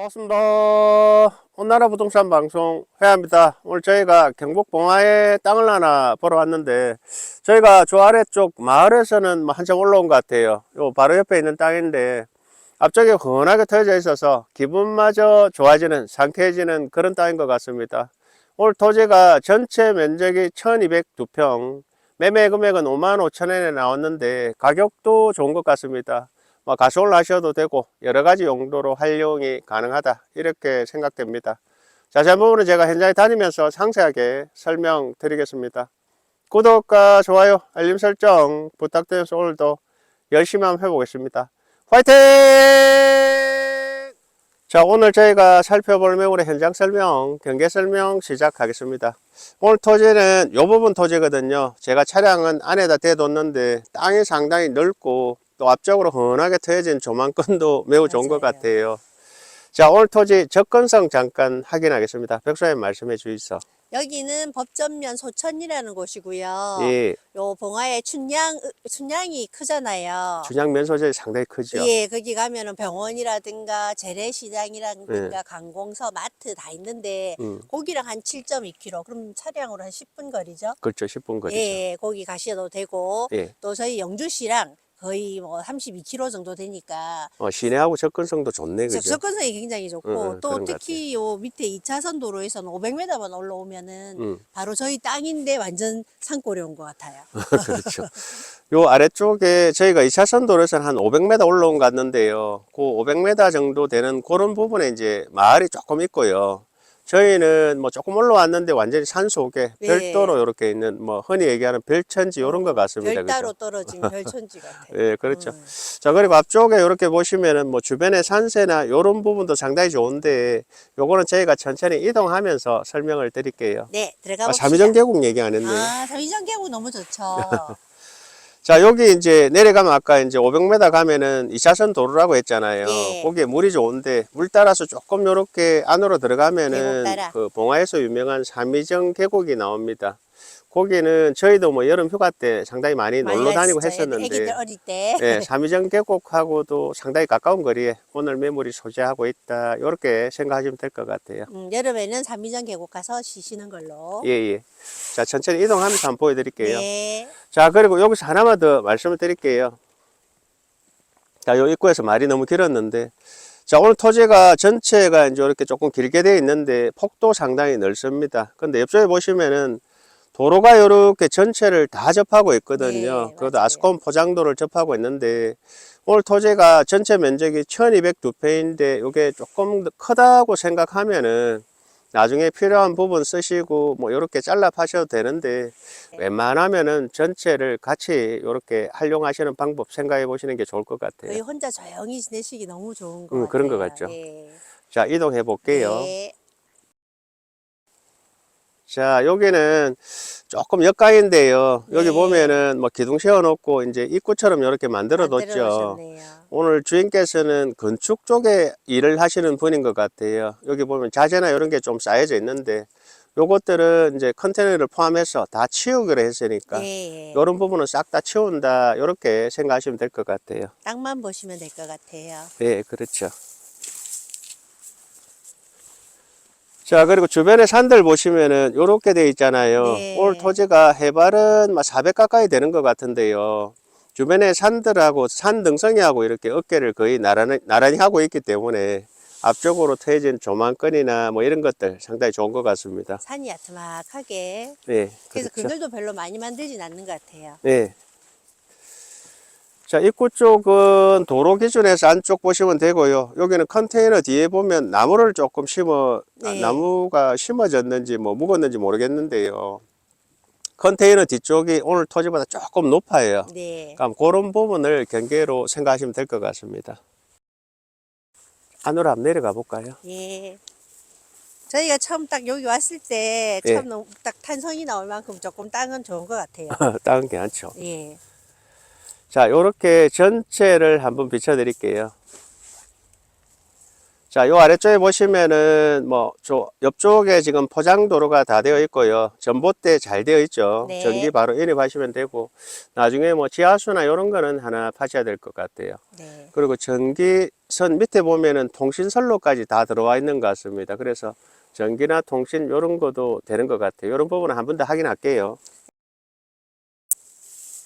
반갑습니다. 온나라 부동산 방송 회합니다. 오늘 저희가 경북 봉화에 땅을 하나 보러 왔는데 저희가 저 아래쪽 마을에서는 뭐 한참 올라온 것 같아요. 요 바로 옆에 있는 땅인데 앞쪽에 흔하게 터져 있어서 기분마저 좋아지는 상쾌해지는 그런 땅인 것 같습니다. 오늘 토지가 전체 면적이 1202평 매매 금액은 5만 5천 원에 나왔는데 가격도 좋은 것 같습니다. 뭐 가솔 하셔도 되고 여러 가지 용도로 활용이 가능하다 이렇게 생각됩니다. 자세한 부분은 제가 현장에 다니면서 상세하게 설명드리겠습니다. 구독과 좋아요, 알림 설정 부탁드려서 오늘도 열심히 한번 해보겠습니다. 화이팅! 자 오늘 저희가 살펴볼 매물의 현장 설명, 경계 설명 시작하겠습니다. 오늘 토지는 이 부분 토지거든요. 제가 차량은 안에다 대뒀는데 땅이 상당히 넓고 또 앞쪽으로 흔하게 트여진 조망권도 매우 좋은 것 맞아요. 같아요. 자 오늘 토지 접근성 잠깐 확인하겠습니다. 백소님 말씀해 주시죠. 여기는 법전면 소천이라는 곳이고요. 예, 요 봉화에 춘향 춘향이 크잖아요. 준양 면소재 상당히 크죠. 예, 거기 가면은 병원이라든가 재래시장이라든가 예. 관공서, 마트 다 있는데 음, 거기랑 한 7.2km. 그럼 차량으로 한 10분 거리죠? 그렇죠. 10분 거리죠. 예, 거기 가셔도 되고 예. 또 저희 영주시랑 거의 뭐 32km 정도 되니까 어, 시내하고 접근성도 좋네, 그죠? 접근성이 굉장히 좋고 응, 응, 또 그런 것 특히 요 밑에 2차선 도로에서는 500m만 올라오면은 음, 바로 저희 땅인데 완전 산골에 온것 같아요. 그렇죠. 요 아래쪽에 저희가 2차선 도로에서는 한 500m 올라온 것 같는데요. 그 500m 정도 되는 그런 부분에 이제 마을이 조금 있고요. 저희는 뭐 조금 올라왔는데 완전히 산 속에 네. 별도로 이렇게 있는 뭐 흔히 얘기하는 별천지 이런 것 같습니다. 별따로 그죠? 떨어진 별천지 같아요. 예, 그렇죠. 음. 자, 그리고 앞쪽에 이렇게 보시면은 뭐 주변의 산세나 이런 부분도 상당히 좋은데 요거는 저희가 천천히 이동하면서 설명을 드릴게요. 네, 들어가 아, 봅시다. 삼위전 계곡 얘기 안 했네요. 아, 삼위전 계곡 너무 좋죠. 자, 여기 이제 내려가면 아까 이제 500m 가면은 2차선 도로라고 했잖아요. 예. 거기에 물이 좋은데 물 따라서 조금 요렇게 안으로 들어가면은. 그 봉화에서 유명한 삼위정 계곡이 나옵니다. 거기는 저희도 뭐 여름 휴가 때 상당히 많이 놀러 다니고 했었는데 어릴 때. 예, 삼위정 계곡하고도 상당히 가까운 거리에 오늘 매물이 소재하고 있다. 이렇게 생각하시면 될 것 같아요. 음, 여름에는 삼위전 계곡 가서 쉬시는 걸로. 예, 예. 자, 천천히 이동하면서 한번 보여 드릴게요. 네. 자, 그리고 여기서 하나만 더 말씀을 드릴게요. 자, 요 입구에서 말이 너무 길었는데, 자, 오늘 토지가 전체가 이제 이렇게 조금 길게 되어 있는데, 폭도 상당히 넓습니다. 근데 옆쪽에 보시면은, 도로가 이렇게 전체를 다 접하고 있거든요. 네, 그것도. 아스콘 포장도를 접하고 있는데, 오늘 토지가 전체 면적이 1202평인데, 이게 조금 더 크다고 생각하면은, 나중에 필요한 부분 쓰시고, 뭐, 이렇게 잘라 파셔도 되는데, 웬만하면은 전체를 같이 이렇게 활용하시는 방법 생각해 보시는 게 좋을 것 같아요. 거의 혼자 조용히 지내시기 너무 좋은 것 음, 같아요. 그런 것 같죠. 예. 자, 이동해 볼게요. 네. 자, 여기는 조금 역가인데요. 여기 네. 보면은 뭐 기둥 세워 놓고 이제 입구처럼 이렇게 만들어 뒀죠. 오늘 주인께서는 건축 쪽에 일을 하시는 분인 것 같아요. 여기 보면 자재나 이런 게 좀 쌓여져 있는데 요것들은 이제 컨테이너를 포함해서 다 치우기로 했으니까 예. 이런 부분은 싹 다 치운다 이렇게 생각하시면 될 것 같아요. 땅만 보시면 될 것 같아요. 네, 그렇죠. 자, 그리고 주변에 산들 보시면은 요렇게 돼 있잖아요. 네. 오늘 토지가 해발은 막 400 가까이 되는 것 같은데요. 주변에 산들하고 산 등성이하고 이렇게 어깨를 거의 나란히, 나란히 하고 있기 때문에 앞쪽으로 트여진 조망권이나 뭐 이런 것들 상당히 좋은 것 같습니다. 산이 야트막하게. 네, 그래서 그렇죠. 그늘도 별로 많이 만들진 않는 것 같아요. 네. 자, 입구 쪽은 도로 기준에서 안쪽 보시면 되고요. 여기는 컨테이너 뒤에 보면 나무를 조금 심어, 아, 네. 나무가 심어졌는지 뭐 묵었는지 모르겠는데요. 컨테이너 뒤쪽이 오늘 토지보다 조금 높아요. 네. 그럼 그런 부분을 경계로 생각하시면 될 것 같습니다. 안으로 한번 내려가 볼까요? 예. 저희가 처음 딱 여기 왔을 때 예. 처음 너무 딱 탄성이 나올 만큼 조금 땅은 좋은 것 같아요. 땅은 괜찮죠. 예. 자, 요렇게 전체를 한번 비춰 드릴게요. 자, 요 아래쪽에 보시면은 뭐 저 옆쪽에 지금 포장 도로가 다 되어 있고요. 전봇대 잘 되어 있죠. 네. 전기 바로 인입하시면 되고 나중에 뭐 지하수나 이런 거는 하나 파셔야 될 것 같아요. 네. 그리고 전기선 밑에 보면은 통신선로까지 다 들어와 있는 것 같습니다. 그래서 전기나 통신 이런 것도 되는 것 같아요. 이런 부분은 한 번 더 확인할게요.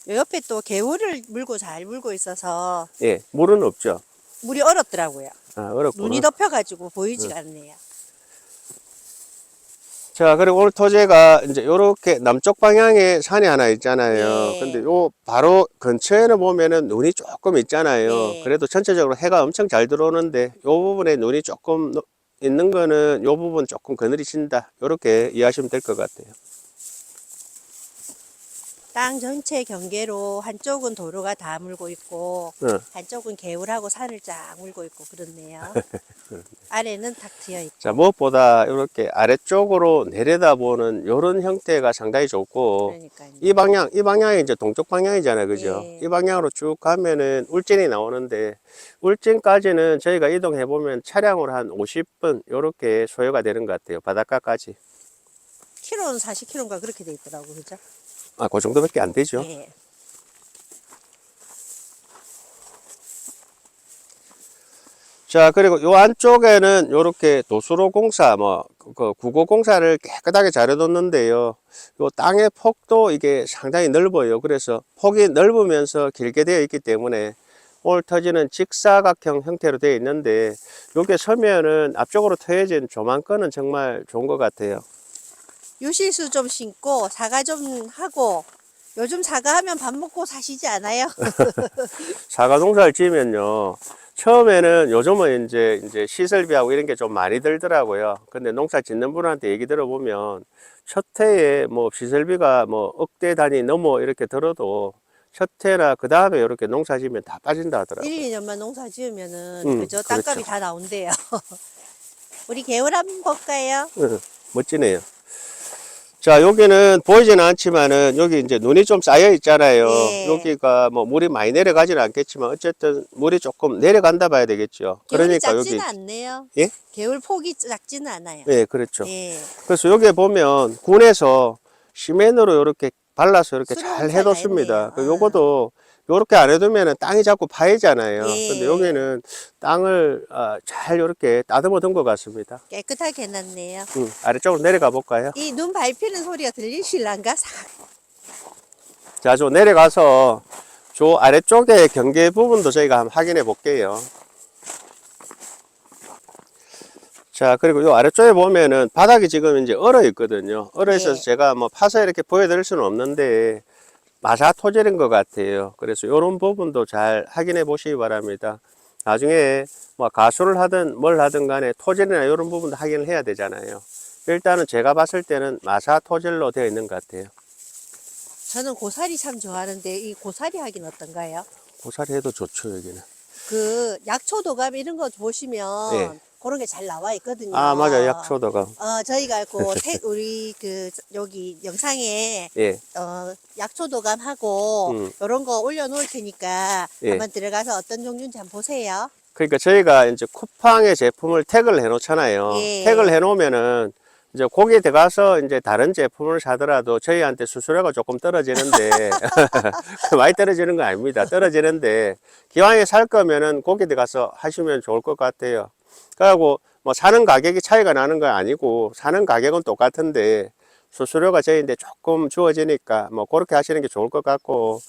요 옆에 또 개울을 물고 잘 물고 있어서 예, 물은 없죠. 물이 얼었더라고요. 아, 어렵고. 눈이 덮여가지고 보이지가 않네요. 자, 그리고 오늘 토제가 이제 요렇게 남쪽 방향에 산이 하나 있잖아요. 네. 근데 요 바로 근처에는 보면은 눈이 조금 있잖아요. 네. 그래도 전체적으로 해가 엄청 잘 들어오는데 요 부분에 눈이 조금 노- 있는 거는 요 부분 조금 그늘이 진다. 요렇게 이해하시면 될 것 같아요. 땅 전체 경계로 한쪽은 도로가 다 물고 있고 응. 한쪽은 개울하고 산을 쫙 물고 있고 그렇네요. 아래는 탁 트여 있고. 자, 무엇보다 이렇게 아래쪽으로 내려다보는 요런 형태가 상당히 좋고 그러니까요. 이 방향, 이 방향이 이제 동쪽 방향이잖아요. 그죠? 네. 이 방향으로 쭉 가면은 울진이 나오는데, 울진까지는 저희가 이동해 보면 차량으로 한 50분, 요렇게 소요가 되는 것 같아요. 바닷가까지. 키로는 40km인가 그렇게 돼 있더라고, 그죠? 아, 그 정도밖에 안 되죠. 예. 자, 그리고 요 안쪽에는 요렇게 도수로 공사, 뭐, 그 구고 공사를 깨끗하게 잘 해뒀는데요. 요 땅의 폭도 이게 상당히 넓어요. 그래서 폭이 넓으면서 길게 되어 있기 때문에 오늘 터지는 직사각형 형태로 되어 있는데 요게 서면은 앞쪽으로 트여진 조망권은 정말 좋은 것 같아요. 유실수 좀 심고 사과 좀 하고 요즘 사과 하면 밥 먹고 사시지 않아요? 사과 농사를 지으면요. 처음에는 요즘은 이제 이제 시설비하고 이런 게 좀 많이 들더라고요. 근데 농사 짓는 분한테 얘기 들어보면 첫 해에 뭐 시설비가 뭐 억대 단위 넘어 이렇게 들어도 첫 해나 그 다음에 이렇게 농사 지으면 다 빠진다 하더라고요. 1, 2년만 농사 지으면은 음, 그죠? 땅값이 그렇죠. 다 나온대요. 우리 개울 한번 볼까요? 응, 멋지네요. 자, 여기는 보이지는 않지만은 여기 이제 눈이 좀 쌓여 있잖아요. 네. 여기가 뭐 물이 많이 내려가지는 않겠지만 어쨌든 물이 조금 내려간다 봐야 되겠죠. 개울이 그러니까 여기 작지는 않네요. 예? 개울 폭이 작지는 않아요. 네, 그렇죠. 예. 그래서 여기에 보면 군에서 시멘으로 이렇게 발라서 이렇게 잘잘 해뒀습니다. 그 요것도 요렇게 안 해두면 땅이 자꾸 파이잖아요. 예. 근데 여기는 땅을 아, 잘 이렇게 따듬어 둔 것 같습니다. 깨끗하게 해놨네요. 음, 아래쪽으로 내려가 볼까요? 이 눈 밟히는 소리가 들리실란가? 싹. 자, 저 내려가서 저 아래쪽에 경계 부분도 저희가 한번 확인해 볼게요. 자, 그리고 요 아래쪽에 보면은 바닥이 지금 이제 얼어 있거든요. 얼어 있어서 네. 제가 뭐 파서 이렇게 보여드릴 수는 없는데 마사 토질인 것 같아요. 그래서 요런 부분도 잘 확인해 보시기 바랍니다. 나중에 뭐 가수를 하든 뭘 하든 간에 토질이나 이런 부분도 확인을 해야 되잖아요. 일단은 제가 봤을 때는 마사 토질로 되어 있는 것 같아요. 저는 고사리 참 좋아하는데 이 고사리 하긴 어떤가요? 고사리 해도 좋죠, 여기는. 그 약초 도감 이런 거 보시면 네. 그런 게 잘 나와 있거든요. 아, 맞아요. 약초도가. 어, 저희가 그 태, 우리 그 여기 영상에 예. 어, 약초도감하고 음. 이런 거 올려놓을 테니까 예. 한번 들어가서 어떤 종류인지 한번 보세요. 그러니까 저희가 이제 쿠팡의 제품을 태그를 해 놓잖아요. 예. 태그를 해 놓으면은 이제 거기에 들어가서 이제 다른 제품을 사더라도 저희한테 수수료가 조금 떨어지는데 많이 떨어지는 거 아닙니다. 떨어지는데 기왕에 살 거면은 거기 들어가서 하시면 좋을 것 같아요. 그리고 뭐 사는 가격이 차이가 나는 건 아니고 사는 가격은 똑같은데 수수료가 저희인데 조금 주어지니까 뭐 그렇게 하시는 게 좋을 것 같고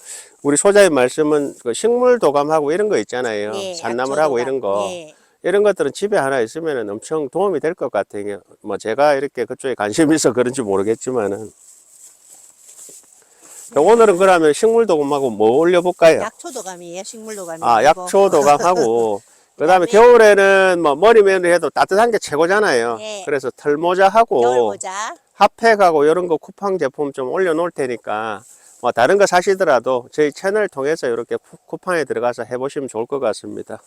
우리 소장님 말씀은 그 식물 도감하고 이런 거 있잖아요. 예, 산나물하고 약초도감. 이런 거 예. 이런 것들은 집에 하나 있으면 엄청 도움이 될 것 같아요. 뭐 제가 이렇게 그쪽에 관심이 있어 그런지 모르겠지만은 자, 오늘은 그러면 식물 도감하고 뭐 올려볼까요? 약초 도감이에요. 식물 도감이. 아, 약초 도감하고 그다음에 그다음에 겨울에는 뭐 머리면을 해도 따뜻한 게 최고잖아요. 예. 그래서 털모자하고 겨울 모자. 핫팩하고 이런 거 쿠팡 제품 좀 올려놓을 테니까 뭐 다른 거 사시더라도 저희 채널 통해서 이렇게 쿠- 쿠팡에 들어가서 해보시면 좋을 것 같습니다.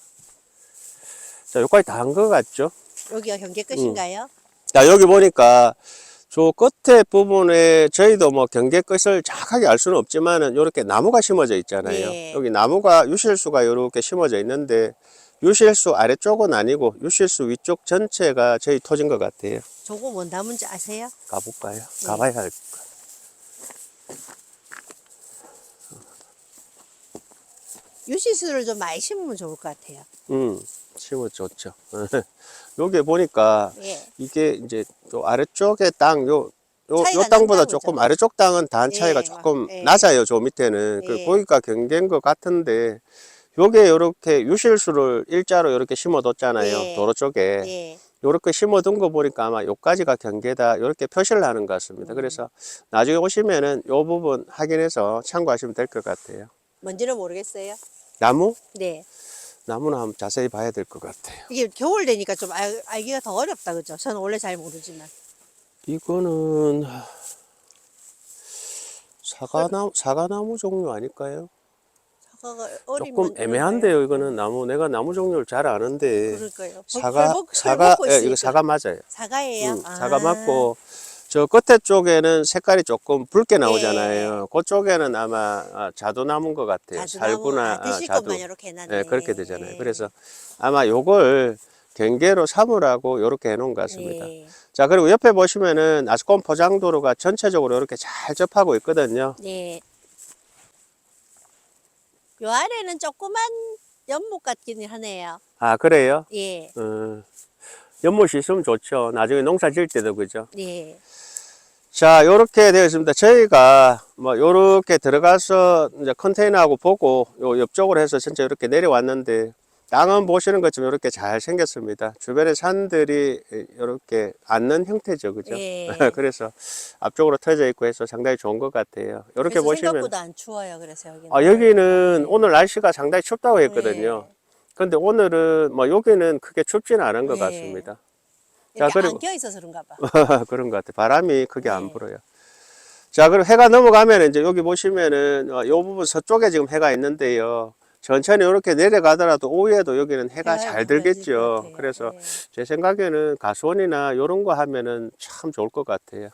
자, 여기까지 다 한 것 같죠? 여기가 경계 끝인가요? 자, 여기 보니까 저 끝에 부분에 저희도 뭐 경계 끝을 정확하게 알 수는 없지만은 이렇게 나무가 심어져 있잖아요. 네. 여기 나무가 유실수가 이렇게 심어져 있는데 유실수 아래쪽은 아니고 유실수 위쪽 전체가 저희 토진 것 같아요. 저거 뭔 나무인지 아세요? 가볼까요? 네. 가봐야 할 것. 유시수를 좀 많이 심으면 좋을 것 같아요. 음, 심어 좋죠. 여기 보니까 예. 이게 이제 또 아래쪽에 땅, 요, 요, 요 땅보다 조금 그죠? 아래쪽 땅은 단 차이가 예, 조금 예. 낮아요. 저 밑에는. 그 예. 보기가 경계인 것 같은데, 요게 요렇게 유실수를 일자로 요렇게 심어뒀잖아요. 예. 도로 쪽에. 예. 요렇게 심어둔 거 보니까 아마 요까지가 경계다. 요렇게 표시를 하는 것 같습니다. 음. 그래서 나중에 오시면은 요 부분 확인해서 참고하시면 될 것 같아요. 뭔지는 모르겠어요. 나무? 네. 나무는 한번 자세히 봐야 될 것 같아요. 이게 겨울 되니까 좀 알, 알기가 더 어렵다 그죠? 저는 원래 잘 모르지만. 이거는 사과나무, 사과나무 종류 아닐까요? 조금 애매한데요. 이거는 나무 내가 나무 종류를 잘 아는데 그럴까요? 사과 헐- 사과 예, 이거. 사과 맞아요. 사과예요. 음, 아. 사과 맞고 저 끝에 쪽에는 색깔이 조금 붉게 나오잖아요. 그쪽에는 아마 아, 자두나무인 것 같아요. 살구나 아, 아, 자두. 예, 그렇게 되잖아요. 예. 그래서 아마 요걸 경계로 삼으라고 이렇게 해놓은 것 같습니다. 예. 자 그리고 옆에 보시면은 아스콘 포장도로가 전체적으로 이렇게 잘 접하고 있거든요. 네. 요 아래는 조그만 연못 같기는 하네요. 아 그래요? 예. 어, 연못이 있으면 좋죠. 나중에 농사 지을 때도 그죠. 예. 자, 요렇게 되어 있습니다. 저희가 뭐 요렇게 들어가서 이제 컨테이너하고 보고 요 옆쪽으로 해서 전체 이렇게 내려왔는데 땅은 보시는 것처럼 이렇게 잘 생겼습니다. 주변에 산들이 이렇게 앉는 형태죠. 그죠? 예. 그래서 앞쪽으로 터져 있고 해서 상당히 좋은 것 같아요. 이렇게 보시면 생각보다 안 추워요. 그래서 여기는. 아, 여기는 오늘 날씨가 상당히 춥다고 했거든요. 예. 근데 오늘은 뭐 여기는 크게 춥지는 않은 것 예. 같습니다. 자, 그리고- 안겨 있어서 그런가 봐. 그런 것 같아요. 바람이 크게 안 네. 불어요. 자, 그럼 해가 넘어가면 이제 여기 보시면은 어, 요 부분 서쪽에 지금 해가 있는데요. 천천히 이렇게 내려가더라도 오후에도 여기는 해가 잘 들겠죠. 그래서 예. 제 생각에는 가수원이나 이런 거 하면은 참 좋을 것 같아요.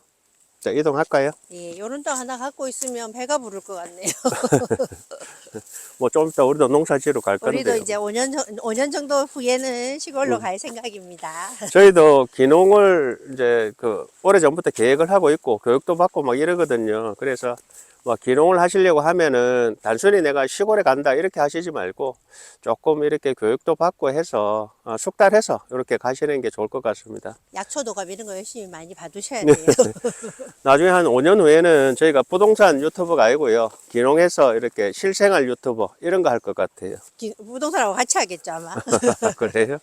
자, 이동할까요? 예, 요런 땅 하나 갖고 있으면 배가 부를 것 같네요. 뭐 좀 이따 우리도 농사 지으러 갈 우리도 건데요. 이제 5년, 전, 5년 정도 후에는 시골로 음. 갈 생각입니다. 저희도 기농을 이제 그 오래 전부터 계획을 하고 있고 교육도 받고 막 이러거든요. 그래서 뭐 기농을 하시려고 하면은 단순히 내가 시골에 간다 이렇게 하시지 말고 조금 이렇게 교육도 받고 해서 어, 숙달해서 이렇게 가시는 게 좋을 것 같습니다. 약초 도감 이런 거 열심히 많이 봐두셔야 네. 돼요. 나중에 한 5년 후에는 저희가 부동산 유튜버가 아니고요. 기농해서 이렇게 실생활 유튜버 이런 거 할 것 같아요. 기- 부동산하고 같이 하겠죠, 아마. 그래요?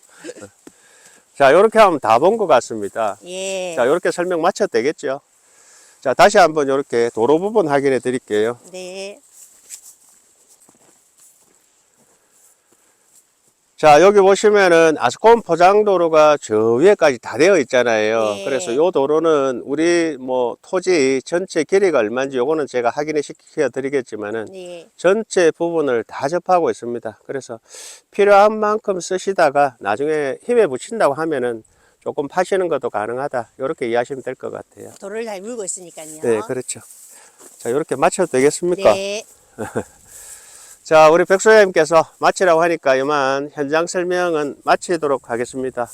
자, 이렇게 하면 다 본 것 같습니다. 예. 자, 이렇게 설명 마쳐도 되겠죠? 자, 다시 한번 이렇게 도로 부분 확인해 드릴게요. 네. 자, 여기 보시면은 아스콘 포장도로가 저 위에까지 다 되어 있잖아요. 네. 그래서 요 도로는 우리 뭐 토지 전체 길이가 얼마인지 요거는 제가 확인해 시켜 드리겠지만은 네. 전체 부분을 다 접하고 있습니다. 그래서 필요한 만큼 쓰시다가 나중에 힘에 붙인다고 하면은 조금 파시는 것도 가능하다. 이렇게 이해하시면 될 것 같아요. 도를 잘 물고 있으니까요. 네, 그렇죠. 자, 이렇게 마쳐도 되겠습니까? 네. 자, 우리 백소장님께서 마치라고 하니까 이만 현장 설명은 마치도록 하겠습니다.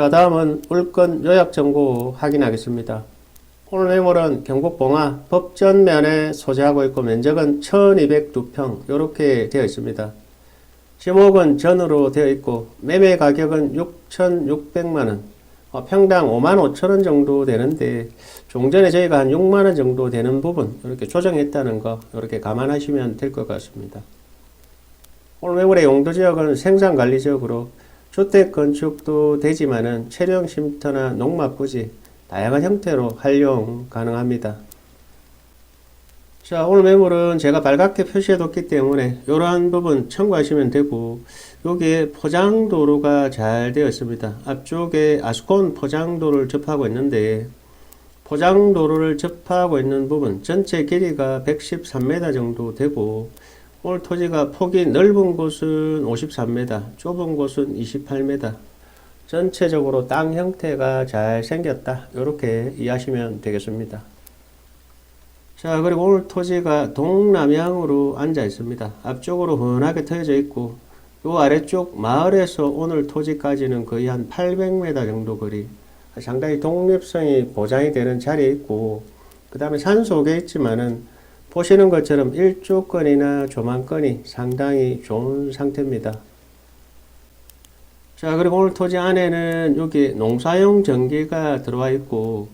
자, 다음은 물건 요약 정보 확인하겠습니다. 오늘 매물은 경북 봉화 법전면에 소재하고 있고 면적은 1202평 이렇게 되어 있습니다. 지목은 전으로 되어 있고 매매 가격은 6,600만원 어, 평당 5만 5천 원 정도 되는데 종전에 저희가 한 6만 원 정도 되는 부분 이렇게 조정했다는 거 이렇게 감안하시면 될 것 같습니다. 오늘 매물의 용도 지역은 생산 관리 지역으로 주택 건축도 되지만은 체령 쉼터나 농막 부지 다양한 형태로 활용 가능합니다. 자, 오늘 매물은 제가 빨갛게 표시해뒀기 때문에 이러한 부분 참고하시면 되고 여기에 포장도로가 잘 되어 있습니다. 앞쪽에 아스콘 포장도로를 접하고 있는데 포장도로를 접하고 있는 부분 전체 길이가 113m 정도 되고 오늘 토지가 폭이 넓은 곳은 53m, 좁은 곳은 28m. 전체적으로 땅 형태가 잘 생겼다. 이렇게 이해하시면 되겠습니다. 자, 그리고 오늘 토지가 동남향으로 앉아 있습니다. 앞쪽으로 훤하게 트여져 있고, 요 아래쪽 마을에서 오늘 토지까지는 거의 한 800m 정도 거리. 상당히 독립성이 보장이 되는 자리에 있고, 그 다음에 산 속에 있지만은 보시는 것처럼 일조권이나 조망권이 상당히 좋은 상태입니다. 자, 그리고 오늘 토지 안에는 여기 농사용 전기가 들어와 있고,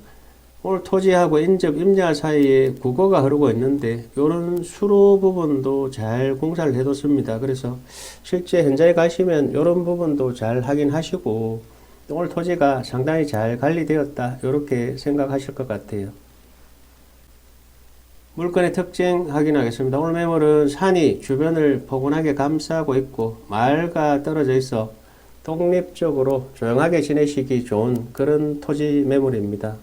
오늘 토지하고 인접 임야 사이에 국어가 흐르고 있는데, 요런 수로 부분도 잘 공사를 해뒀습니다. 그래서 실제 현장에 가시면 요런 부분도 잘 확인하시고, 오늘 토지가 상당히 잘 관리되었다. 이렇게 생각하실 것 같아요. 물건의 특징 확인하겠습니다. 오늘 매물은 산이 주변을 포근하게 감싸고 있고 마을과 떨어져 있어 독립적으로 조용하게 지내시기 좋은 그런 토지 매물입니다.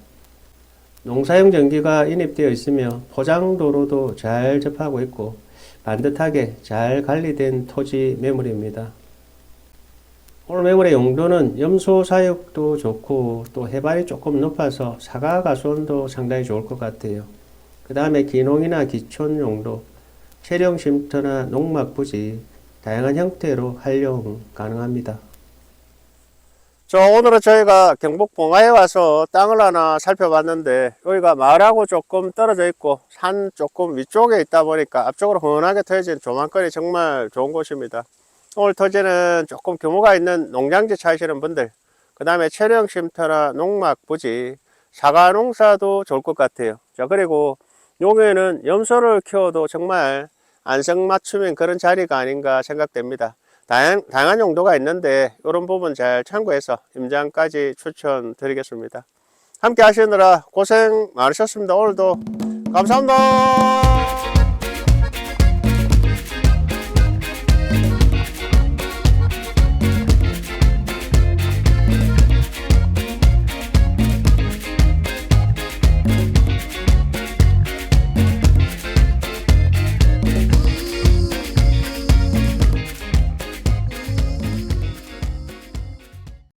농사용 전기가 인입되어 있으며 포장도로도 잘 접하고 있고 반듯하게 잘 관리된 토지 매물입니다. 오늘 매물의 용도는 염소 사육도 좋고 또 해발이 조금 높아서 사과 가수원도 상당히 좋을 것 같아요. 그 다음에 기농이나 기촌 용도, 체령 쉼터나 농막 부지, 다양한 형태로 활용 가능합니다. 저 오늘은 저희가 경북 봉화에 와서 땅을 하나 살펴봤는데 여기가 마을하고 조금 떨어져 있고 산 조금 위쪽에 있다 보니까 앞쪽으로 훤하게 트여진 조망거리 정말 좋은 곳입니다. 오늘 토지는 조금 규모가 있는 농장지 찾으시는 분들 그 다음에 체령 쉼터나 농막 부지 사과 농사도 좋을 것 같아요. 자 그리고 용에는 염소를 키워도 정말 안성맞춤인 그런 자리가 아닌가 생각됩니다. 다양, 다양한 용도가 있는데 이런 부분 잘 참고해서 임장까지 추천드리겠습니다. 함께 하시느라 고생 많으셨습니다. 오늘도 감사합니다.